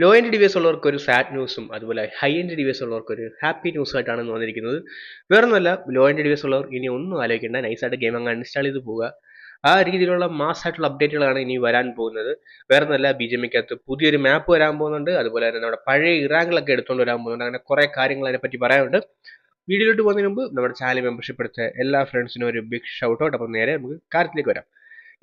Law end device ഉള്ളവർക്ക് ഒരു sad ന്യൂസും അതുപോലെ ഹൈ എൻഡ് ഡിവൈസ് ഉള്ളവർക്ക് ഒരു ഹാപ്പി ന്യൂസ് ആയിട്ടാണ് വന്നിരിക്കുന്നത്. വേറൊന്നുമല്ല ലോ എൻഡ് ഡിവൈസ് ഉള്ളവർ ഇനി ഒന്നും ആലോചിക്കേണ്ട നൈസായിട്ട് ഗെയിം അങ്ങ് ഇൻസ്റ്റാൾ ചെയ്ത് പോവുക. ആ രീതിയിലുള്ള മാസ് ആയിട്ടുള്ള അപ്ഡേറ്റുകളാണ് ഇനി വരാൻ പോകുന്നത്. വേറെ ഒന്നല്ല ബി ജെ മിക്കകത്ത് പുതിയൊരു മാപ്പ് വരാൻ പോകുന്നുണ്ട്. അതുപോലെ തന്നെ നമ്മുടെ പഴയ ഇറാങ്ങളൊക്കെ എടുത്തുകൊണ്ട് വരാൻ പോകുന്നുണ്ട്. അങ്ങനെ കുറേ കാര്യങ്ങൾ അതിനെപ്പറ്റി പറയാനുണ്ട്. വീഡിയോയിലോട്ട് പോകുന്നതിന് മുമ്പ് നമ്മുടെ ചാനൽ മെമ്പർഷിപ്പ് എടുത്ത എല്ലാ ഫ്രണ്ട്സിനും ഒരു ബിഗ് ഷൗട്ട് ഔട്ട് അപ്പം നേരെ നമുക്ക് കാര്യത്തിലേക്ക് വരാം.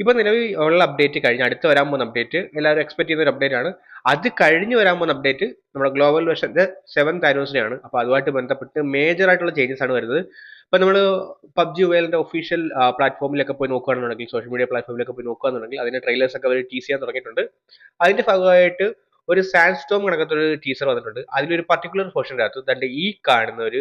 ഇപ്പോൾ നിലവിൽ ഉള്ള അപ്ഡേറ്റ് കഴിഞ്ഞ് അടുത്ത് വരാൻ പോകുന്ന അപ്ഡേറ്റ് എല്ലാവരും എക്സ്പെക്ട് ചെയ്യുന്ന ഒരു അപ്ഡേറ്റ് ആണ്. അത് കഴിഞ്ഞ് വരാൻ പോകുന്ന അപ്ഡേറ്റ് നമ്മുടെ ഗ്ലോബൽ വെർഷന്റെ സെവൻത് ആനിവേഴ്സറി ആണ്. അപ്പോൾ അതുമായിട്ട് ബന്ധപ്പെട്ട് മേജർ ആയിട്ടുള്ള ചേഞ്ചസ് ആണ് വരുന്നത്. ഇപ്പം നമ്മൾ പബ്ജി മൊബൈലിന്റെ ഒഫീഷ്യൽ പ്ലാറ്റ്ഫോമിലൊക്കെ പോയി നോക്കുകയാണെന്നുണ്ടെങ്കിൽ സോഷ്യൽ മീഡിയ പ്ലാറ്റ്ഫോമിലൊക്കെ പോയി നോക്കുകയാണെന്നുണ്ടെങ്കിൽ അതിന്റെ ട്രെയിലേഴ്സ് ഒക്കെ അവർ ടീസ് ചെയ്യാൻ തുടങ്ങിയിട്ടുണ്ട്. അതിന്റെ ഭാഗമായിട്ട് ഒരു സാൻഡ് സ്റ്റോം കണക്കത്തൊരു ടീസർ വന്നിട്ടുണ്ട്. അതിലൊരു പർട്ടിക്കുലർ പോർഷന്റെ അകത്ത് തന്റെ ഈ കാണുന്ന ഒരു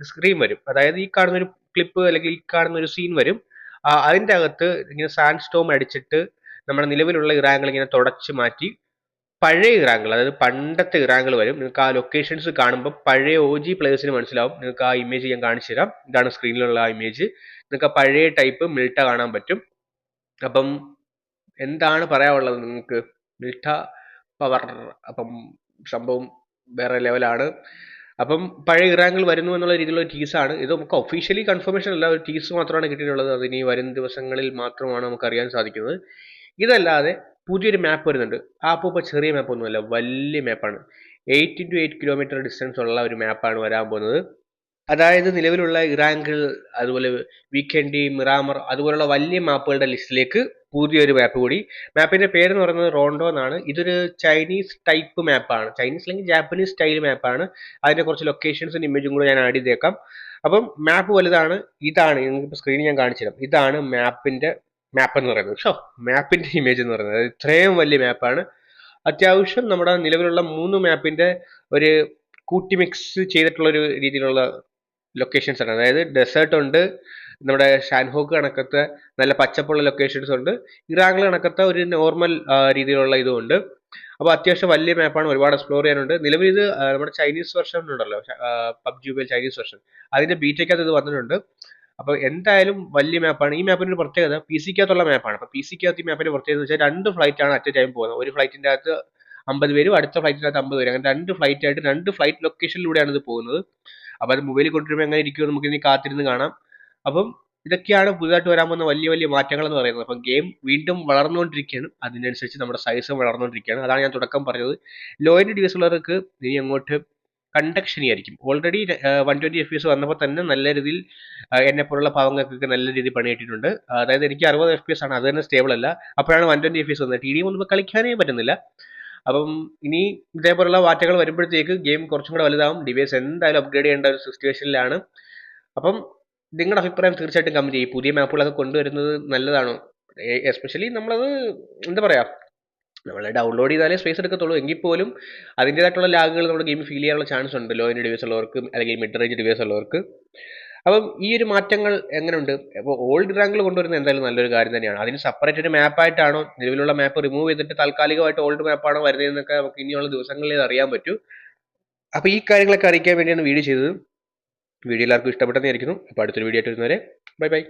സ്ക്രീൻ വരും. അതായത് ഈ കാണുന്ന ഒരു ക്ലിപ്പ് അല്ലെങ്കിൽ ഈ കാണുന്ന ഒരു സീൻ വരും. അതിന്റെ അകത്ത് ഇങ്ങനെ സാൻഡ് സ്റ്റോം അടിച്ചിട്ട് നമ്മുടെ നിലവിലുള്ള ഇറാങ്ങൾ ഇങ്ങനെ തുടച്ചു മാറ്റി പഴയ ഇറാങ്ങൾ അതായത് പണ്ടത്തെ ഇറാങ്ങൾ വരും. നിങ്ങൾക്ക് ആ ലൊക്കേഷൻസ് കാണുമ്പോൾ പഴയ ഒ ജി പ്ലേയേഴ്സിന് മനസ്സിലാവും. നിങ്ങൾക്ക് ആ ഇമേജ് ഞാൻ കാണിച്ചു തരാം. ഇതാണ് സ്ക്രീനിലുള്ള ആ ഇമേജ് നിങ്ങൾക്ക് ആ പഴയ ടൈപ്പ് മിൽട്ട കാണാൻ പറ്റും. അപ്പം എന്താണ് പറയാനുള്ളത് നിങ്ങൾക്ക്? മിൽട്ട പവർ അപ്പം സംഭവം വേറെ ലെവലാണ് അപ്പം പഴയ ഇറാങ്ങൾ വരുന്നു എന്നുള്ള രീതിയിലുള്ള ടീസാണ് ഇത് നമുക്ക് ഒഫീഷ്യലി കൺഫർമേഷൻ അല്ല ഒരു ടീസ് മാത്രമാണ് കിട്ടിയിട്ടുള്ളത്. അതിനി വരും ദിവസങ്ങളിൽ മാത്രമാണ് നമുക്ക് അറിയാൻ സാധിക്കുന്നത്. ഇതല്ലാതെ പുതിയൊരു മാപ്പ് വരുന്നുണ്ട്. ആ അപ്പോൾ ഇപ്പോൾ ചെറിയ മാപ്പ് ഒന്നുമല്ല വലിയ മാപ്പാണ് eight into eight kilometre distance ഉള്ള ഒരു മാപ്പാണ് വരാൻ പോകുന്നത്. അതായത് നിലവിലുള്ള ഇറാങ്കിൾ അതുപോലെ വീക്കെൻഡി മിറാമർ അതുപോലുള്ള വലിയ മാപ്പുകളുടെ ലിസ്റ്റിലേക്ക് പുതിയൊരു മാപ്പ് കൂടി. മാപ്പിന്റെ പേര് എന്ന് പറയുന്നത് റോണ്ടോ എന്നാണ്. ഇതൊരു ചൈനീസ് ടൈപ്പ് മാപ്പാണ് ചൈനീസ് അല്ലെങ്കിൽ ജാപ്പനീസ് സ്റ്റൈൽ മാപ്പാണ് അതിന്റെ കുറച്ച് ലൊക്കേഷൻസും ഇമേജും കൂടെ ഞാൻ ആഡ് ചെയ്തേക്കാം. അപ്പം മാപ്പ് വലുതാണ്. ഇതാണ്. നിങ്ങൾക്ക് സ്ക്രീനിൽ ഞാൻ കാണിച്ചിരുന്നു ഇതാണ് മാപ്പിന്റെ മാപ്പ് എന്ന് പറയുന്നത് ഷോ മാപ്പിന്റെ ഇമേജ് എന്ന് പറയുന്നത്. ഇത്രയും വലിയ മാപ്പാണ് അത്യാവശ്യം നമ്മുടെ നിലവിലുള്ള മൂന്ന് മാപ്പിന്റെ ഒരു കൂട്ടി മിക്സ് ചെയ്തിട്ടുള്ള ഒരു രീതിയിലുള്ള ലൊക്കേഷൻസ് ആണ്. അതായത് ഡെസേർട്ട് ഉണ്ട് നമ്മുടെ ഷാൻഹോക്ക് കണക്കത്തെ നല്ല പച്ചപ്പുള്ള ലൊക്കേഷൻസ് ഉണ്ട് ഇറാങ്ങൾ കണക്കത്തെ ഒരു നോർമൽ രീതിയിലുള്ള ഇതും ഉണ്ട്. അപ്പോൾ അത്യാവശ്യം വലിയ മാപ്പാണ് ഒരുപാട് എക്സ്പ്ലോർ ചെയ്യാനുണ്ട്. നിലവിൽ ഇത് നമ്മുടെ ചൈനീസ് വെർഷൻ ഉണ്ടല്ലോ പബ്ജി മൊബൈൽ ചൈനീസ് വെർഷൻ അതിന്റെ ബീറ്റയ്ക്കകത്ത് ഇത് വന്നിട്ടുണ്ട്. അപ്പോൾ എന്തായാലും വലിയ മാപ്പാണ് ഈ മാപ്പിന്റെ ഒരു പ്രത്യേകത പി സിക്കകത്തുള്ള മാപ്പാണ് അപ്പോൾ പി സിക്കകത്ത് ഈ മാപ്പിന്റെ പ്രത്യേകത വെച്ചാൽ രണ്ട് ഫ്ലൈറ്റ് ആണ് അറ്റ് ടൈം പോകുന്നത്. ഒരു ഫ്ലൈറ്റിന്റെ അകത്ത് അമ്പത് പേരും അടുത്ത ഫ്ലൈറ്റിന്റെ അകത്ത് അമ്പത് പേരും. അങ്ങനെ രണ്ട് ഫ്ലൈറ്റ് ആയിട്ട് രണ്ട് ഫ്ലൈറ്റ് ലൊക്കേഷനിലൂടെയാണ് ഇത് പോകുന്നത്. അപ്പോൾ അത് മൊബൈലിൽ കൊണ്ടുവരുമ്പോൾ എങ്ങനെ ഇരിക്കുമോ നമുക്ക് ഇനി കാത്തിരുന്ന് കാണാം. അപ്പം ഇതൊക്കെയാണ് പുതുതായിട്ട് വരാൻ പോകുന്ന വലിയ വലിയ മാറ്റങ്ങൾ എന്ന് പറയുന്നത്. അപ്പം ഗെയിം വീണ്ടും വളർന്നുകൊണ്ടിരിക്കുകയാണ്. അതിനനുസരിച്ച് നമ്മുടെ സൈസും വളർന്നുകൊണ്ടിരിക്കുകയാണ്. അതാണ് ഞാൻ തുടക്കം പറഞ്ഞത്. ലോ എൻഡ് ഉള്ളവർക്ക് ഇനി അങ്ങോട്ട് കണ്ടക്ഷൻ ആയിരിക്കും. Already one twenty F S വന്നപ്പോൾ തന്നെ നല്ല രീതിയിൽ എന്നെ പോലുള്ള പാവങ്ങൾക്കൊക്കെ നല്ല രീതിയിൽ പണി കിട്ടിയിട്ടുണ്ട് അതായത് എനിക്ക് അറുപത് എഫ് പി എസ് ആണ്. അത് തന്നെ സ്റ്റേബിൾ അല്ല. അപ്പോഴാണ് വൺ ട്വന്റി എഫ് എസ് വന്നത്. ടി ഡി ഒന്നും കളിക്കാനേ പറ്റുന്നില്ല. അപ്പം ഇനി ഇതേപോലുള്ള വാറ്റകൾ വരുമ്പോഴത്തേക്ക് ഗെയിം കുറച്ചും കൂടെ വലുതാവും. ഡിവൈസ് എന്തായാലും അപ്ഗ്രേഡ് ചെയ്യേണ്ട ഒരു സിറ്റുവേഷനിലാണ്. അപ്പം നിങ്ങളുടെ അഭിപ്രായം തീർച്ചയായിട്ടും കമ്പനി ചെയ്യും. പുതിയ മാപ്പുകളൊക്കെ കൊണ്ടുവരുന്നത് നല്ലതാണോ? എസ്പെഷ്യലി നമ്മളത് എന്താ പറയുക നമ്മൾ ഡൗൺലോഡ് ചെയ്താലേ സ്പേസ് എടുക്കത്തുള്ളൂ. എങ്കിൽ പോലും അതിന്റെതായിട്ടുള്ള ലാഗുകൾ നമ്മുടെ ഗെയിം ഫീൽ ചെയ്യാനുള്ള ചാൻസ് ഉണ്ട്. ലോ എൻഡ് ഡിവൈസ് ഉള്ളവർക്ക് അല്ലെങ്കിൽ മിഡ് റേഞ്ച് ഡിവൈസ് ഉള്ളവർക്ക്. അപ്പം ഈ ഒരു മാറ്റങ്ങൾ എങ്ങനെയുണ്ട് അപ്പോൾ ഓൾഡ് റാങ്കിൽ കൊണ്ടുവരുന്നത് എന്തായാലും നല്ലൊരു കാര്യം തന്നെയാണ്. അതിന് സെപ്പറേറ്റ് ഒരു മാപ്പായിട്ടാണോ നിലവിലുള്ള മാപ്പ് റിമൂവ് ചെയ്തിട്ട് താൽക്കാലികമായിട്ട് ഓൾഡ് മാപ്പാണോ വരുന്നതെന്നൊക്കെ നമുക്ക് ഇനിയുള്ള ദിവസങ്ങളിൽ അറിയാൻ പറ്റൂ. അപ്പോൾ ഈ കാര്യങ്ങളൊക്കെ അറിയിക്കാൻ വേണ്ടിയാണ് വീഡിയോ ചെയ്തത്. വീഡിയോ എല്ലാവർക്കും ഇഷ്ടപ്പെട്ടെന്ന് വിചാരിക്കുന്നു. അപ്പോൾ അടുത്തൊരു വീഡിയോ ആയിട്ട് വരുന്നവരെ ബൈ ബൈ